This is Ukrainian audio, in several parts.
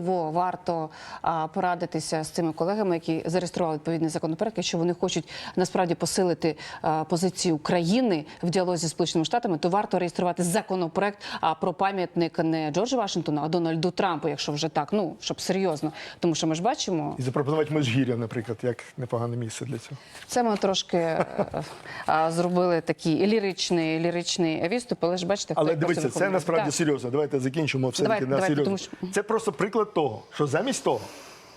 можливо варто порадитися з цими колегами, які зареєстрували відповідний законопроект, якщо вони хочуть насправді посилити позицію України в діалозі з Сполученими Штатами, то варто реєструвати законопроект а, про пам'ятник не Джорджу Вашингтону, а Дональду Трампу, якщо вже так, ну щоб серйозно, тому що ми ж бачимо. І запропонувати Межгір'я, наприклад, як непогане місце для цього. Це ми трошки зробили такий ліричний ліричний відступ, але ж бачите, Але дивіться, це насправді серйозно. Давайте закінчимо все таки на серйозно. Це просто приклад того, що замість того,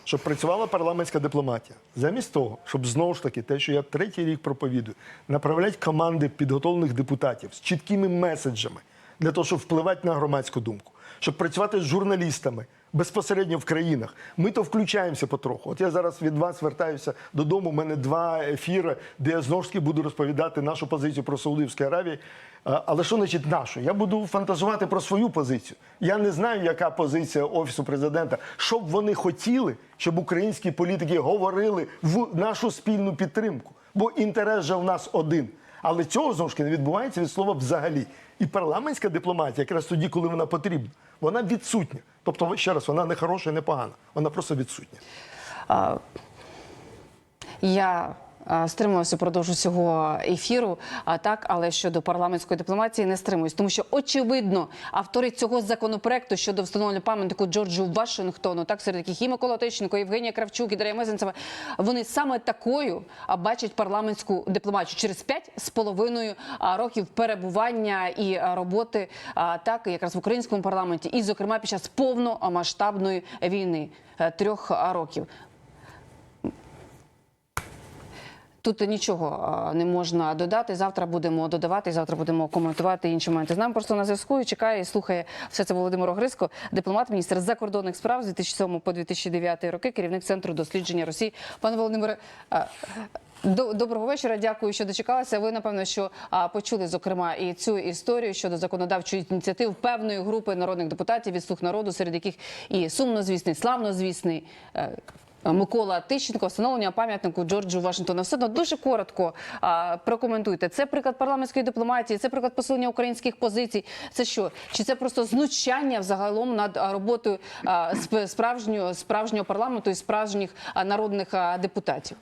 щоб працювала парламентська дипломатія, замість того, щоб знову ж таки те, що я третій рік проповідую, направляти команди підготовлених депутатів з чіткими меседжами для того, щоб впливати на громадську думку, щоб працювати з журналістами. Безпосередньо в країнах ми то включаємося потроху. От я зараз від вас вертаюся додому. У мене два ефіри, де я знову ж таки буду розповідати нашу позицію про Саудівську Аравію. А, Але що значить нашу? Я буду фантазувати про свою позицію. Я не знаю, яка позиція офісу президента. Що б вони хотіли, щоб українські політики говорили в нашу спільну підтримку. Бо інтерес же в нас один. Але цього знову ж таки не відбувається від слова взагалі. І парламентська дипломатія, якраз тоді, коли вона потрібна, вона відсутня. Тобто, ще раз, вона не хороша і не погана, вона просто відсутня. Я а, стримувалася впродовж усього ефіру, а так, але щодо парламентської дипломатії не стримуюсь, тому що очевидно автори цього законопроекту щодо встановлення пам'ятнику Джорджу Вашингтону, так серед яких і Микола Тищенко, Євгенія Кравчук, і Дар'я Мезенцева, вони саме такою бачать парламентську дипломатію через п'ять з половиною років перебування і роботи а, так якраз в українському парламенті, і зокрема під час повномасштабної війни е, трьох років. Тут нічого не можна додати. Завтра будемо додавати, завтра будемо коментувати інші моменти. З нами просто на зв'язку і чекає і слухає все це Володимир Огриско, дипломат, міністр закордонних справ з 2007 по 2009 роки, керівник центру дослідження Росії. Пане Володимире. Доброго вечора, дякую, що дочекалися. Ви напевно, що почули зокрема і цю історію щодо законодавчої ініціативи певної групи народних депутатів від слуг народу, серед яких і сумнозвісний, славнозвісний е, Микола Тищенко, встановлення пам'ятнику Джорджу Вашингтону. Все одно дуже коротко а, прокоментуйте. Це приклад парламентської дипломатії, це приклад посилення українських позицій. Це що? Чи це просто знущання взагалом над роботою а, справжнього справжнього парламенту і справжніх а, народних а, депутатів?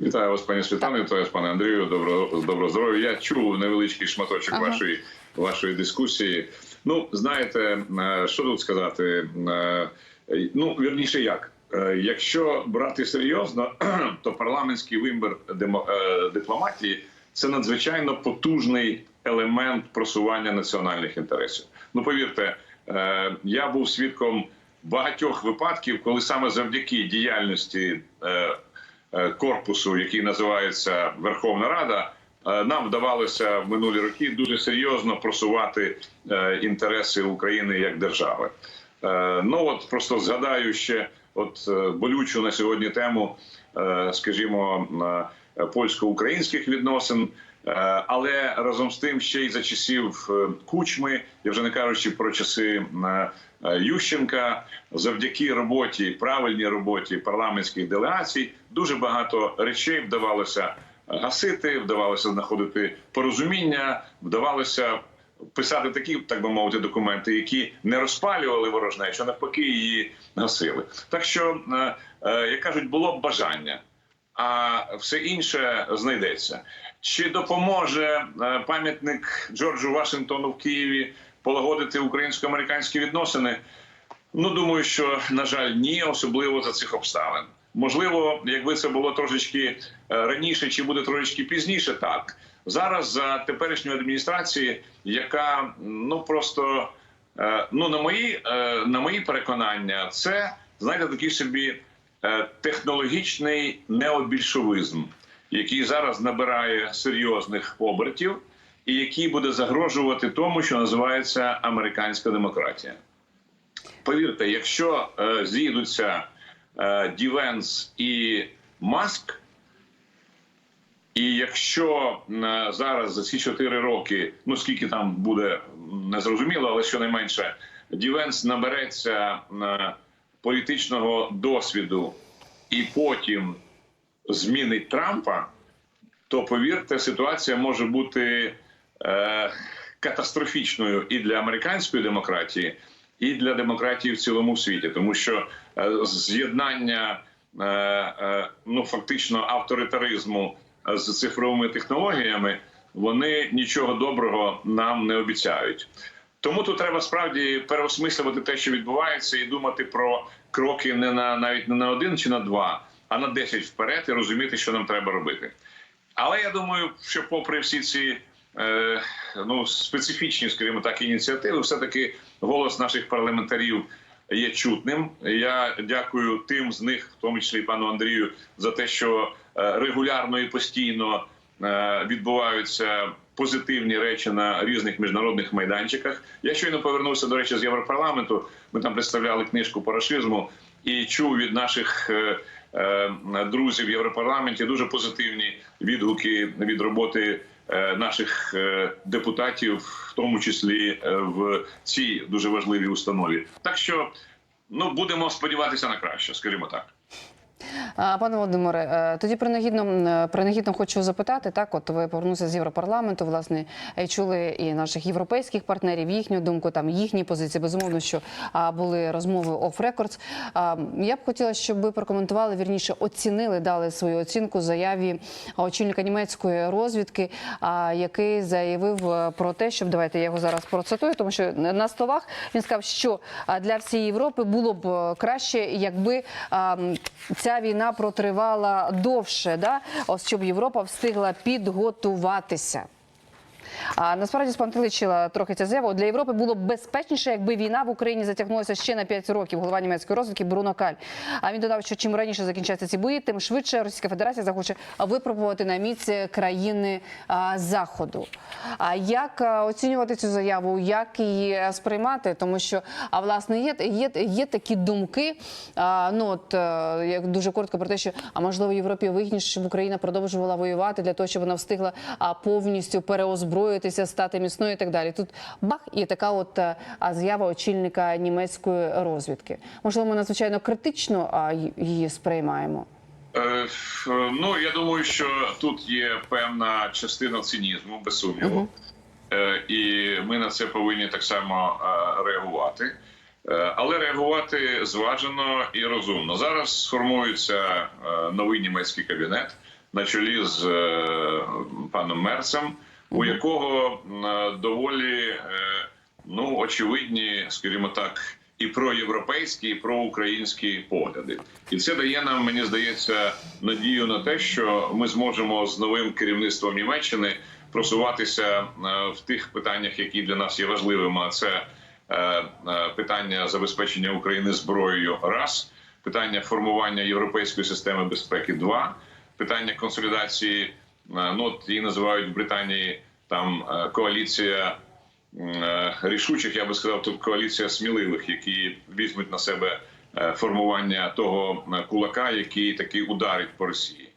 Вітаю вас, пані Світлано, вітаю вас, пане Андрію. Доброго доброго здоров'я. Я чув невеличкий шматочок Ага. вашої вашої дискусії. Ну, знаєте, е, що тут сказати? Е, Ну, вірніше, як. Е, Якщо брати серйозно, то парламентський вимір е, дипломатії це надзвичайно потужний елемент просування національних інтересів. Ну, повірте, е, я був свідком багатьох випадків, коли саме завдяки діяльності корпусу, який називається Верховна Рада, нам вдавалося в минулі роки дуже серйозно просувати інтереси України як держави. Ну от просто згадаю ще от е, болючу на сьогодні тему, е, скажімо, польсько-українських відносин. Е, Але разом з тим ще й за часів кучми, я вже не кажучи про часи Ющенка, завдяки роботі, правильній роботі парламентських делегацій, дуже багато речей вдавалося гасити, вдавалося знаходити порозуміння, вдавалося писати такі, так би мовити, документи, які не розпалювали ворожнечу, а навпаки, її гасили. Так що, е, е, як кажуть, було б бажання, а все інше знайдеться. Чи допоможе е, пам'ятник Джорджу Вашингтону в Києві полагодити українсько-американські відносини? Ну, думаю, що на жаль, ні, особливо за цих обставин. Можливо, якби це було трошечки раніше, чи буде трошечки пізніше, так зараз за теперішньої адміністрації, яка ну просто е, ну на мої е, на мої переконання, це знаєте, такий собі е, технологічний необільшовизм, який зараз набирає серйозних обертів, і який буде загрожувати тому, що називається американська демократія. Повірте, якщо зійдуться Дівенс і Маск, і якщо е, зараз за ці чотири роки, ну скільки там буде незрозуміло, але щонайменше, Дівенс набереться е, політичного досвіду і потім змінить Трампа, то повірте, ситуація може бути е, катастрофічною і для американської демократії, і для демократії в цілому світі, тому що е, з'єднання е, е, ну фактично авторитаризму з цифровими технологіями вони нічого доброго нам не обіцяють. Тому тут треба справді переосмислювати те, що відбувається, і думати про кроки не на навіть не на один чи на два, а на десять вперед, і розуміти, що нам треба робити. Але я думаю, що попри всі ці е, ну специфічні, скажімо так, ініціативи, все таки голос наших парламентарів є чутним. Я дякую тим з них, в тому числі пану Андрію, за те, що е, регулярно і постійно е, відбуваються позитивні речі на різних міжнародних майданчиках. Я щойно повернувся до речі з Європарламенту. Ми там представляли книжку по рашизму і чув від наших. е, е, Друзів в Європарламенті дуже позитивні відгуки від роботи е, наших е, депутатів, в тому числі е, в цій дуже важливій установі. Так що ну будемо сподіватися на краще, скажімо так. Пане Володимире, е, тоді принагідно, м, принагідно хочу запитати. Так, от ви повернулися з Європарламенту, власне, е, чули і наших європейських партнерів, їхню думку, там їхні позиції. Безумовно, що були розмови records. А, Я б хотіла, щоб ви прокоментували, вірніше оцінили, дали свою оцінку заяві очільника німецької розвідки, який заявив е, про те, щоб давайте я його зараз процитую, тому що на словах він сказав, що для всієї Європи було б е, краще, якби м, ця війна протривала довше, да? Ось щоб Європа встигла підготуватися. А насправді спантеличила трохи ця заява. Для Європи було б безпечніше, якби війна в Україні затягнулася ще на 5 років. Голова німецької розвідки Бруно Каль. А він додав, що чим раніше закінчаться ці бої, тим швидше Російська Федерація захоче випробувати на міць країни а, заходу. А як оцінювати цю заяву? Як її сприймати? Тому що а власне є, є, є такі думки. А, ну от е, як дуже коротко про те, що а можливо Європі вигідніше, щоб Україна продовжувала воювати для того, щоб вона встигла повністю переозброїтися, стати міцною і так далі. Тут бах, і така от е, заява очільника німецької розвідки. Можливо, ми надзвичайно критично її сприймаємо. Е, Ну я думаю, що тут є певна частина цинізму, без сумніву, Е, і ми на це повинні так само реагувати. Але реагувати зважено і розумно. Зараз сформується новий німецький кабінет на чолі з паном Мерцем, у якого е, доволі е, ну очевидні, скажімо так, і проєвропейські, і проукраїнські погляди. І це дає нам, мені здається, надію на те, що ми зможемо з новим керівництвом Німеччини просуватися е, в тих питаннях, які для нас є важливими. А це питання забезпечення України зброєю, раз питання формування європейської системи безпеки, два питання консолідації. Е, Ну от її називають в Британії там е, коаліція е, рішучих, я би сказав, тут коаліція сміливих, які візьмуть на себе формування того кулака, який таки ударить по Росії.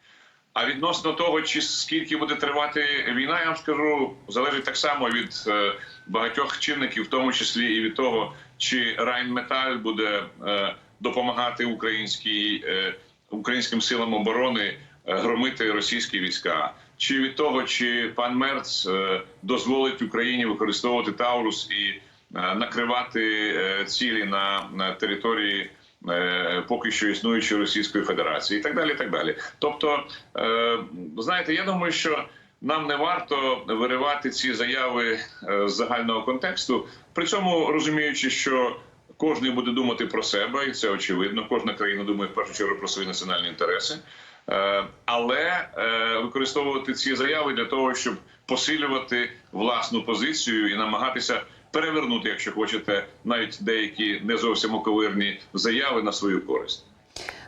А відносно того, чи скільки буде тривати війна, я вам скажу, залежить так само від багатьох чинників, в тому числі і від того, чи Райнметаль буде допомагати українській, українським силам оборони громити російські війська, чи від того, чи пан Мерц е, дозволить Україні використовувати Таурус і е, накривати е, цілі на, території поки що існуючої Російської Федерації, і так далі. і так далі. Тобто, знаєте, я думаю, що нам не варто виривати ці заяви з загального контексту, при цьому розуміючи, що кожен буде думати про себе, і це очевидно. Кожна країна думає в першу чергу про свої національні інтереси. Е, Але е, використовувати ці заяви для того, щоб посилювати власну позицію і намагатися перевернути, якщо хочете, навіть деякі не зовсім оковирні заяви на свою користь.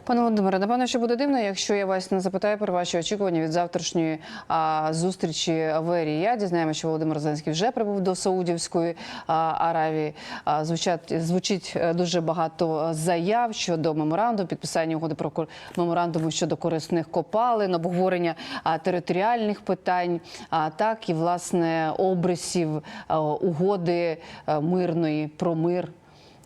Пане Володимире, напевно, що буде дивно, якщо я вас не запитаю про ваші очікування від завтрашньої а, зустрічі в Ріяді. Знаємо, що Володимир Зеленський вже прибув до Саудівської а, Аравії. А, звучать звучить е, дуже багато заяв щодо меморандуму, підписання угоди про меморандуму щодо корисних копалин, обговорення а, територіальних питань, а так і власне обрисів а, угоди а, мирної про мир.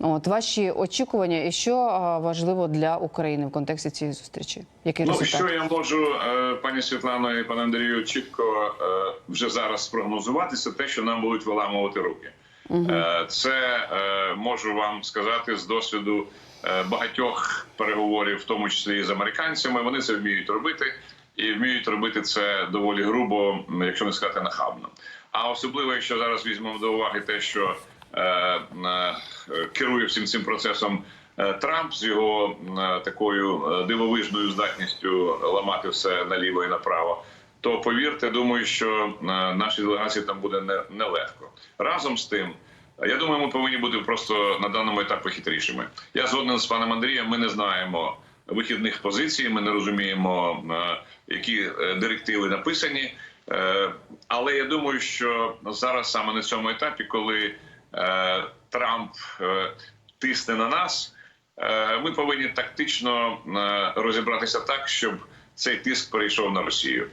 От ваші очікування, і що важливо для України в контексті цієї зустрічі? Який Ну результат? що я можу, е, пані Світлано і пане Андрію, чітко е, вже зараз спрогнозувати, це те, що нам будуть виламувати руки. Е, Це можу вам сказати з досвіду багатьох переговорів, в тому числі і з американцями. Вони це вміють робити і вміють робити це доволі грубо, якщо не сказати нахабно. А особливо, якщо зараз візьмемо до уваги те, що керує всім цим процесом е, Трамп з його е, такою е, дивовижною здатністю ламати все наліво і направо. То повірте, думаю, що е, нашій делегації там буде нелегко. Разом з тим, я думаю, ми повинні бути просто на даному етапі хитрішими. Я згоден з паном Андрієм. Ми не знаємо вихідних позицій. Ми не розуміємо, е, які е, директиви написані. Е, Але я думаю, що зараз саме на цьому етапі, коли е, Трамп е, тисне на нас, е, ми повинні тактично е, розібратися так, щоб цей тиск перейшов на Росію.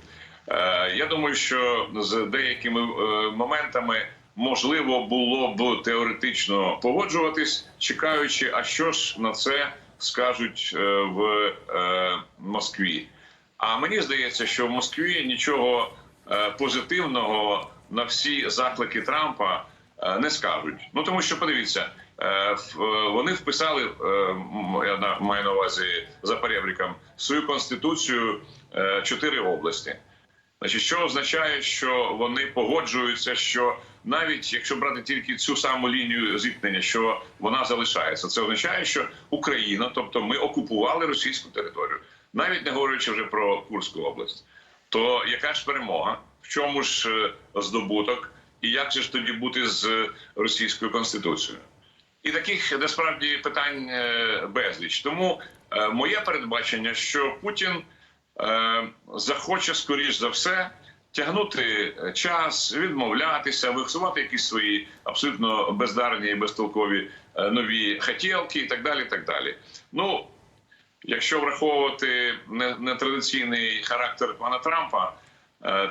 Е, Я думаю, що з деякими е, моментами можливо було б теоретично погоджуватись, чекаючи, а що ж на це скажуть е, в е, Москві. А мені здається, що в Москві нічого е, позитивного на всі заклики Трампа е, не скажуть. Ну тому що подивіться, е, е, вони вписали е, я маю на увазі за перебріком свою конституцію е, чотири області. Значить, що означає, що вони погоджуються, що навіть якщо брати тільки цю саму лінію зіткнення, що вона залишається, це означає, що Україна, тобто ми окупували російську територію, навіть не говорячи вже про Курську область. То яка ж перемога? В чому ж е, здобуток? І як же ж тоді бути з російською конституцією? І таких насправді питань е, безліч. Тому е, моє передбачення, що Путін е, захоче скоріш за все тягнути час, відмовлятися, висувати якісь свої абсолютно бездарні і безтолкові нові хотілки і так далі. і так далі. Ну, якщо враховувати не- нетрадиційний характер пана Трампа,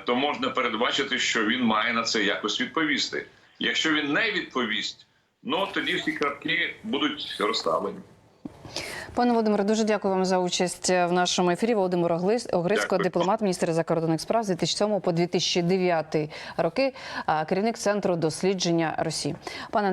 то можна передбачити, що він має на це якось відповісти. Якщо він не відповість, ну тоді всі крапки будуть розставлені. Пане Володимире, дуже дякую вам за участь в нашому ефірі. Володимир Огрицько, Дякую. дипломат, міністр закордонних справ з 2007 по 2009 роки, керівник центру дослідження Росії. Пане